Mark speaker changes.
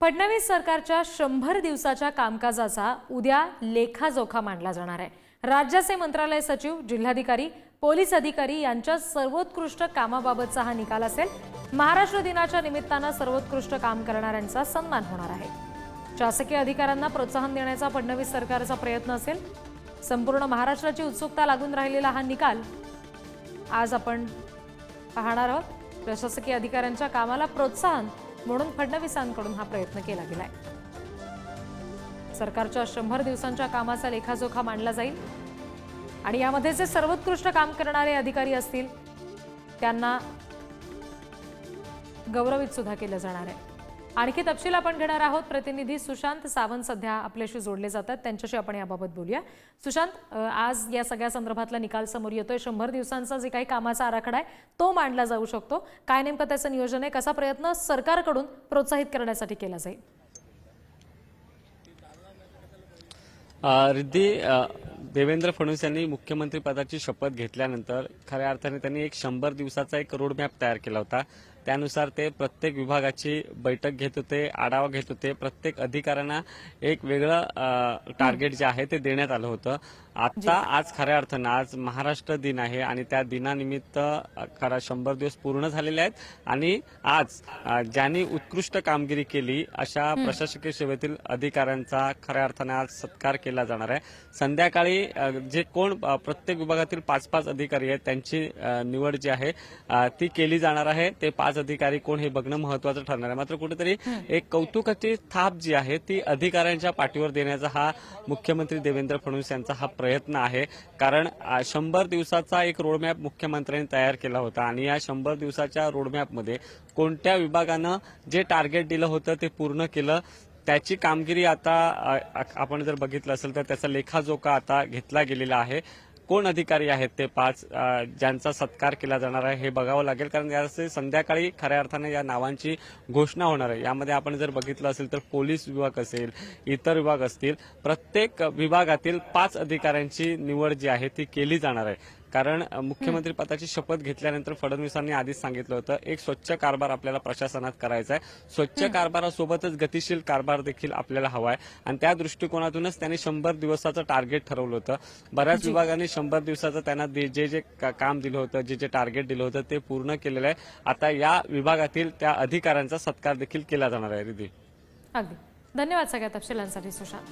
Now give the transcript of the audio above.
Speaker 1: फडणवीस सरकारच्या शंभर दिवसाच्या कामकाजाचा उद्या लेखाजोखा मांडला जाणार आहे. राज्याचे मंत्रालय सचिव जिल्हाधिकारी पोलीस अधिकारी यांच्या सर्वोत्कृष्ट कामाबाबतचा हा निकाल असेल. महाराष्ट्र दिनाच्या निमित्तानं सर्वोत्कृष्ट काम करणाऱ्यांचा सन्मान होणार आहे. शासकीय अधिकाऱ्यांना प्रोत्साहन देण्याचा फडणवीस सरकारचा प्रयत्न असेल. संपूर्ण महाराष्ट्राची उत्सुकता लागून राहिलेला हा निकाल आज आपण पाहणार आहोत. प्रशासकीय अधिकाऱ्यांच्या कामाला प्रोत्साहन म्हणून फडणवीसांकडून हा प्रयत्न केला गेलाय. सरकारच्या शंभर दिवसांच्या कामाचा लेखाजोखा मांडला जाईल आणि यामध्ये जे सर्वोत्कृष्ट काम करणारे अधिकारी असतील त्यांना गौरवित सुद्धा केलं जाणार आहे. आणखी तपशील आपण घेणार आहोत. प्रतिनिधी सुशांत सावंत सध्या आपल्याशी जोडले जातात. त्यांच्याशी आपण याबाबत बोलूया. सुशांत आज या सगळ्या संदर्भातला निकाल समोर येतोय. शंभर दिवसांचा जे काही कामाचा आराखडा आहे तो मांडला जाऊ शकतो. काय नेमकं त्याचं नियोजन आहे? कसा प्रयत्न सरकारकडून प्रोत्साहित करण्यासाठी केला जाईल?
Speaker 2: रिद्धी देवेंद्र फडणवीस यांनी मुख्यमंत्री पदाची शपथ घेतल्यानंतर खऱ्या अर्थाने त्यांनी एक शंभर दिवसाचा एक रोडमॅप तयार केला होता. त्यानुसार ते प्रत्येक विभागाची बैठक घेत होते आढावा घेत होते. प्रत्येक अधिकाऱ्यांना एक वेगळं टार्गेट जे आहे ते देण्यात आलं होतं. आता आज खऱ्या अर्थानं आज महाराष्ट्र दिन आहे आणि त्या दिनानिमित्त खरा शंभर दिवस पूर्ण झालेले आहेत. आणि आज ज्यांनी उत्कृष्ट कामगिरी केली अशा प्रशासकीय सेवेतील अधिकाऱ्यांचा खऱ्या अर्थाने आज सत्कार केला जाणार आहे. संध्याकाळी जे कोण प्रत्येक विभागातील पाच पाच अधिकारी आहेत त्यांची निवड जी आहे ती केली जाणार आहे. ते पाच अधिकारी कोण हे बघणं महत्वाचं ठरणार आहे. मात्र कुठेतरी एक कौतुकाची थाप जी आहे ती अधिकाऱ्यांच्या पाठीवर देण्याचा हा मुख्यमंत्री देवेंद्र फडणवीस यांचा हा प्रयत्न आहे. कारण शंभर दिवसाचा एक रोडमॅप मुख्यमंत्र्यांनी तयार केला होता आणि या शंभर दिवसाच्या रोडमॅपमध्ये कोणत्या विभागानं जे टार्गेट दिलं होतं ते पूर्ण केलं त्याची कामगिरी आता आपण जर बघितलं असेल तर त्याचा लेखाजोखा आता घेतला गेलेला आहे. कोण अधिकारी आहेत ते पाच ज्यांचा सत्कार केला जाणार आहे हे बघावं लागेल. कारण याचे संध्याकाळी खऱ्या अर्थाने या नावांची घोषणा होणार आहे. यामध्ये आपण जर बघितलं असेल तर पोलीस विभाग असेल इतर विभाग असतील प्रत्येक विभागातील पाच अधिकाऱ्यांची निवड जी आहे ती केली जाणार आहे. कारण मुख्यमंत्री पदाची शपथ घेतल्यानंतर फडणवीसांनी आधीच सांगितलं होतं एक स्वच्छ कारभार आपल्याला प्रशासनात करायचा आहे. स्वच्छ कारभारासोबतच गतिशील कारभार देखील आपल्याला हवा आहे. आणि त्या दृष्टिकोनातूनच त्यांनी शंभर दिवसाचं टार्गेट ठरवलं होतं. बऱ्याच विभागांनी शंभर दिवसाचं त्यांना जे जे काम दिलं होतं जे जे टार्गेट दिलं होतं ते पूर्ण केलेलं आहे. आता या विभागातील त्या अधिकाऱ्यांचा सत्कार देखील केला जाणार आहे रिधी
Speaker 1: अगदी. धन्यवाद सगळ्या तपशिलांसाठी सुशांत.